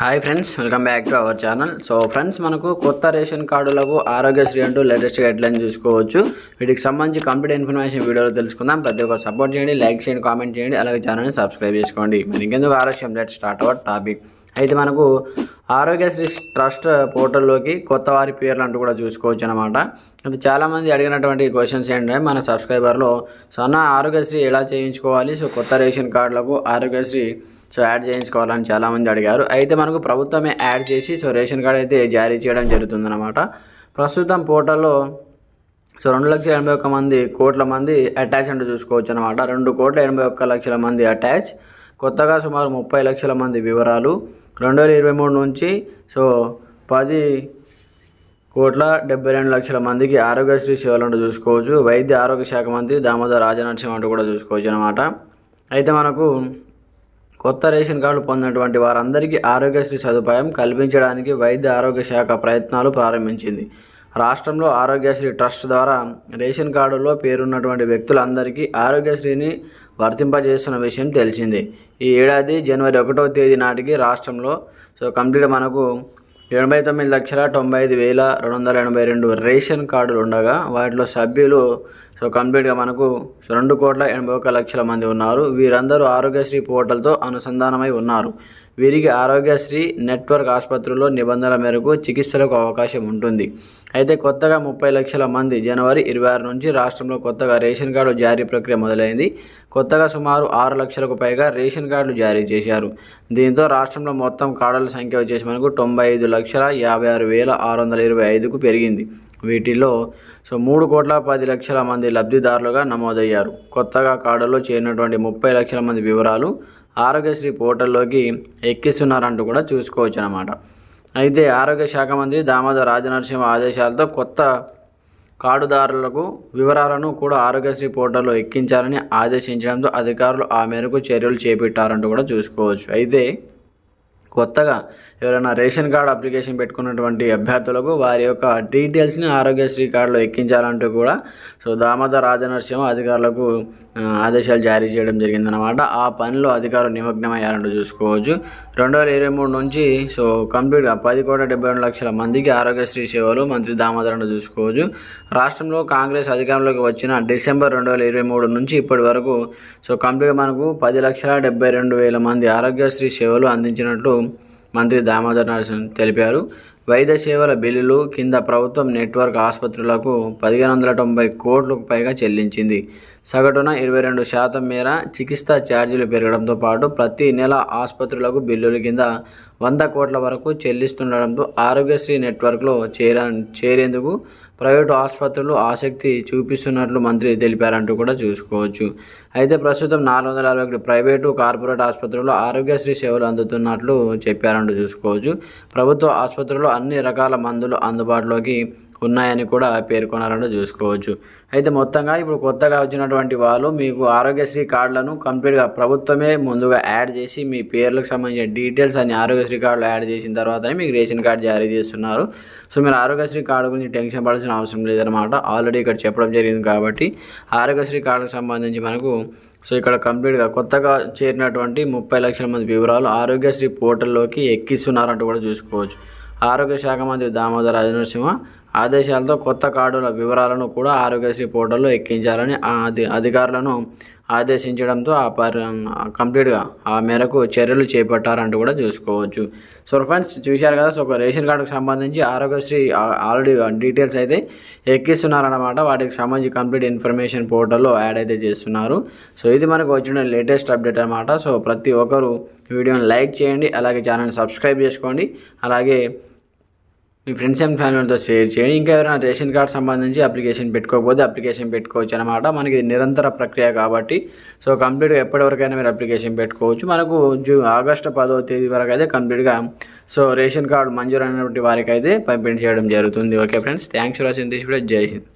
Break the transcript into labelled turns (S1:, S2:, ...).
S1: Hi friends welcome back to our channel. So friends మనకు కొత్త ration కార్డులకు ఆరోగ్యశ్రీ అంటూ లేటెస్ట్ గైడ్లైన్ చూసుకోవచ్చు. వీటికి సంబంధించి కంప్లీట్ ఇన్ఫర్మేషన్ వీడియోలో తెలుసుకుందాం. ప్రతి ఒక్కరు సపోర్ట్ చేయండి లైక్ చేయండి కామెంట్ చేయండి అలాగే ఛానల్ని సబ్స్క్రైబ్ చేసుకోండి. మరి ఇంకెందుకు ఆలస్యం? లెట్ స్టార్ట్ అవర్ టాపిక్ అయితే మనకు ఆరోగ్యశ్రీ ట్రస్ట్ పోర్టల్లోకి కొత్త వారి పేర్లు అంటూ కూడా చూసుకోవచ్చు అనమాట అది చాలామంది అడిగినటువంటి క్వశ్చన్స్ ఏంటంటే మన సబ్స్క్రైబర్లో సో అన్న ఆరోగ్యశ్రీ ఎలా చేయించుకోవాలి? సో కొత్త రేషన్ కార్డులకు ఆరోగ్యశ్రీ సో యాడ్ చేయించుకోవాలని చాలామంది అడిగారు. అయితే మనకు ప్రభుత్వమే యాడ్ చేసి సో రేషన్ కార్డ్ అయితే జారీ చేయడం జరుగుతుందన్నమాట. ప్రస్తుతం పోర్టల్లో సో రెండు లక్షల ఎనభై ఒక్క మంది కోట్ల మంది అటాచ్ అంటూ చూసుకోవచ్చు అనమాట రెండు కోట్ల ఎనభై ఒక్క లక్షల మంది అటాచ్ కొత్తగా సుమారు ముప్పై లక్షల మంది వివరాలు. రెండు వేల ఇరవై మూడు నుంచి సో పది కోట్ల డెబ్బై రెండు లక్షల మందికి ఆరోగ్యశ్రీ సేవలు చూసుకోవచ్చు. వైద్య ఆరోగ్య శాఖ మంత్రి దామోదర్ రాజనరసింహ అంటూ కూడా చూసుకోవచ్చు అనమాట అయితే మనకు కొత్త రేషన్ కార్డులు పొందినటువంటి వారందరికీ ఆరోగ్యశ్రీ సదుపాయం కల్పించడానికి వైద్య ఆరోగ్య శాఖ ప్రయత్నాలు ప్రారంభించింది. రాష్ట్రంలో ఆరోగ్యశ్రీ ట్రస్ట్ ద్వారా రేషన్ కార్డులో పేరున్నటువంటి వ్యక్తులందరికీ ఆరోగ్యశ్రీని వర్తింపజేస్తున్న విషయం తెలిసింది. ఈ ఏడాది జనవరి ఒకటో తేదీ నాటికి రాష్ట్రంలో సో కంప్లీట్ మనకు ఎనభై తొమ్మిది లక్షల తొంభై ఐదు వేల రెండు వందల ఎనభై రెండు రేషన్ కార్డులు ఉండగా వాటిలో సభ్యులు సో కంప్లీట్గా మనకు రెండు కోట్ల ఎనభై ఒక లక్షల మంది ఉన్నారు. వీరందరూ ఆరోగ్యశ్రీ పోర్టల్తో అనుసంధానమై ఉన్నారు. వీరికి ఆరోగ్యశ్రీ నెట్వర్క్ ఆసుపత్రుల్లో నిబంధనల మేరకు చికిత్సలకు అవకాశం ఉంటుంది. అయితే కొత్తగా ముప్పై లక్షల మంది జనవరి ఇరవై ఆరు నుంచి రాష్ట్రంలో కొత్తగా రేషన్ కార్డు జారీ ప్రక్రియ మొదలైంది. కొత్తగా సుమారు ఆరు లక్షలకు పైగా రేషన్ కార్డులు జారీ చేశారు. దీంతో రాష్ట్రంలో మొత్తం కార్డుల సంఖ్య వచ్చేసి మనకు తొంభై ఐదు లక్షల యాభై ఆరు వేల ఆరు వందల ఇరవై ఐదుకు పెరిగింది. వీటిలో సో మూడు కోట్ల పది లక్షల మంది లబ్ధిదారులుగా నమోదయ్యారు. కొత్తగా కార్డులో చేరినటువంటి ముప్పై లక్షల మంది వివరాలు ఆరోగ్యశ్రీ పోర్టల్లోకి ఎక్కిస్తున్నారంటూ కూడా చూసుకోవచ్చు అనమాట అయితే ఆరోగ్య శాఖ మంత్రి దామోదర్ రాజనరసింహ ఆదేశాలతో కొత్త కార్డుదారులకు వివరాలను కూడా ఆరోగ్యశ్రీ పోర్టల్లో ఎక్కించాలని ఆదేశించడంతో అధికారులు ఆ మేరకు చర్యలు చేపట్టారంటూ కూడా చూసుకోవచ్చు. అయితే కొత్తగా ఎవరైనా రేషన్ కార్డు అప్లికేషన్ పెట్టుకున్నటువంటి అభ్యర్థులకు వారి యొక్క డీటెయిల్స్ని ఆరోగ్యశ్రీ కార్డులో ఎక్కించాలంటూ కూడా సో దామోదర్ రాజనరసింహ అధికారులకు ఆదేశాలు జారీ చేయడం జరిగిందనమాట ఆ పనిలో అధికారులు నిమగ్నమయ్యారంటూ చూసుకోవచ్చు. రెండు వేల ఇరవై మూడు నుంచి సో కంప్లీట్గా పది కోట్ల డెబ్బై రెండు లక్షల మందికి ఆరోగ్యశ్రీ సేవలు మంత్రి దామోదర్ అంటూ చూసుకోవచ్చు. రాష్ట్రంలో కాంగ్రెస్ అధికారంలోకి వచ్చిన డిసెంబర్ రెండు వేల ఇరవై మూడు నుంచి ఇప్పటి వరకు సో కంప్లీట్ మనకు పది లక్షల డెబ్బై రెండు వేల మంది ఆరోగ్యశ్రీ సేవలు అందించినట్లు మంత్రి దామోదర్ నరసింహన్ తెలిపారు. వైద్య సేవల బిల్లులు కింద ప్రభుత్వం నెట్వర్క్ ఆసుపత్రులకు పదిహేను వందల తొంభై కోట్లకు పైగా చెల్లించింది. సగటున ఇరవై రెండు శాతం మేర చికిత్సా ఛార్జీలు పెరగడంతో పాటు ప్రతి నెల ఆసుపత్రులకు బిల్లుల కింద వంద కోట్ల వరకు చెల్లిస్తుండడంతో ఆరోగ్యశ్రీ నెట్వర్క్లో చేర చేరేందుకు ప్రైవేటు ఆసుపత్రులు ఆసక్తి చూపిస్తున్నట్లు మంత్రి తెలిపారంటూ కూడా చూసుకోవచ్చు. అయితే ప్రస్తుతం నాలుగు వందల అరవై ఒకటి ప్రైవేటు కార్పొరేట్ ఆసుపత్రుల్లో ఆరోగ్యశ్రీ సేవలు అందుతున్నట్లు చెప్పారంటూ చూసుకోవచ్చు. ప్రభుత్వ ఆసుపత్రుల్లో అన్ని రకాల మందులు అందుబాటులోకి ఉన్నాయని కూడా పేర్కొన్నారంటూ చూసుకోవచ్చు. అయితే మొత్తంగా ఇప్పుడు కొత్తగా వచ్చినటువంటి వాళ్ళు మీకు ఆరోగ్యశ్రీ కార్డులను కంప్లీట్గా ప్రభుత్వమే ముందుగా యాడ్ చేసి మీ పేర్లకు సంబంధించిన డీటెయిల్స్ అన్ని ఆరోగ్యశ్రీ కార్డులో యాడ్ చేసిన తర్వాతనే మీకు రేషన్ కార్డు జారీ చేస్తున్నారు. సో మీరు ఆరోగ్యశ్రీ కార్డు గురించి టెన్షన్ పడాల్సిన అవసరం లేదనమాట ఆల్రెడీ ఇక్కడ చెప్పడం జరిగింది కాబట్టి ఆరోగ్యశ్రీ కార్డుకు సంబంధించి మనకు సో ఇక్కడ కంప్లీట్గా కొత్తగా చేరినటువంటి ముప్పై లక్షల మంది వివరాలు ఆరోగ్యశ్రీ పోర్టల్లోకి ఎక్కిస్తున్నారంటూ కూడా చూసుకోవచ్చు. ఆరోగ్య శాఖ మంత్రి దామోదర్ రాజనరసింహ ఆదేశాలతో కొత్త కార్డుల వివరాలను కూడా ఆరోగ్యశ్రీ పోర్టల్లో ఎక్కించాలని ఆ అధి అధికారులను ఆదేశించడంతో ఆ పర్ కంప్లీట్గా ఆ మేరకు చర్యలు చేపట్టారంటూ కూడా చూసుకోవచ్చు. సో ఫ్రెండ్స్ చూశారు కదా సో ఒక రేషన్ కార్డుకు సంబంధించి ఆరోగ్యశ్రీ ఆల్రెడీ డీటెయిల్స్ అయితే ఎక్కిస్తున్నారన్నమాట. వాటికి సంబంధించి కంప్లీట్ ఇన్ఫర్మేషన్ పోర్టల్లో యాడ్ అయితే చేస్తున్నారు. సో ఇది మనకు వచ్చిన లేటెస్ట్ అప్డేట్ అనమాట సో ప్రతి ఒక్కరు వీడియోని లైక్ చేయండి అలాగే ఛానల్ని సబ్స్క్రైబ్ చేసుకోండి. అలాగే మీ ఫ్రెండ్స్ అండ్ ఫ్యామిలీతో షేర్ చేయండి. ఇంకా ఎవరైనా రేషన్ కార్డ్ సంబంధించి అప్లికేషన్ పెట్టుకోకపోతే అప్లికేషన్ పెట్టుకోవచ్చు అనమాట మనకి ఇది నిరంతర ప్రక్రియ కాబట్టి సో కంప్లీట్గా ఎప్పటివరకైనా మీరు అప్లికేషన్ పెట్టుకోవచ్చు. మనకు జూ ఆగస్టు పదో తేదీ వరకు అయితే కంప్లీట్గా సో రేషన్ కార్డు మంజూరు అయినటువంటి వారికి అయితే పంపిణీ చేయడం జరుగుతుంది. Okay friends thanks for watching this video జై హింద్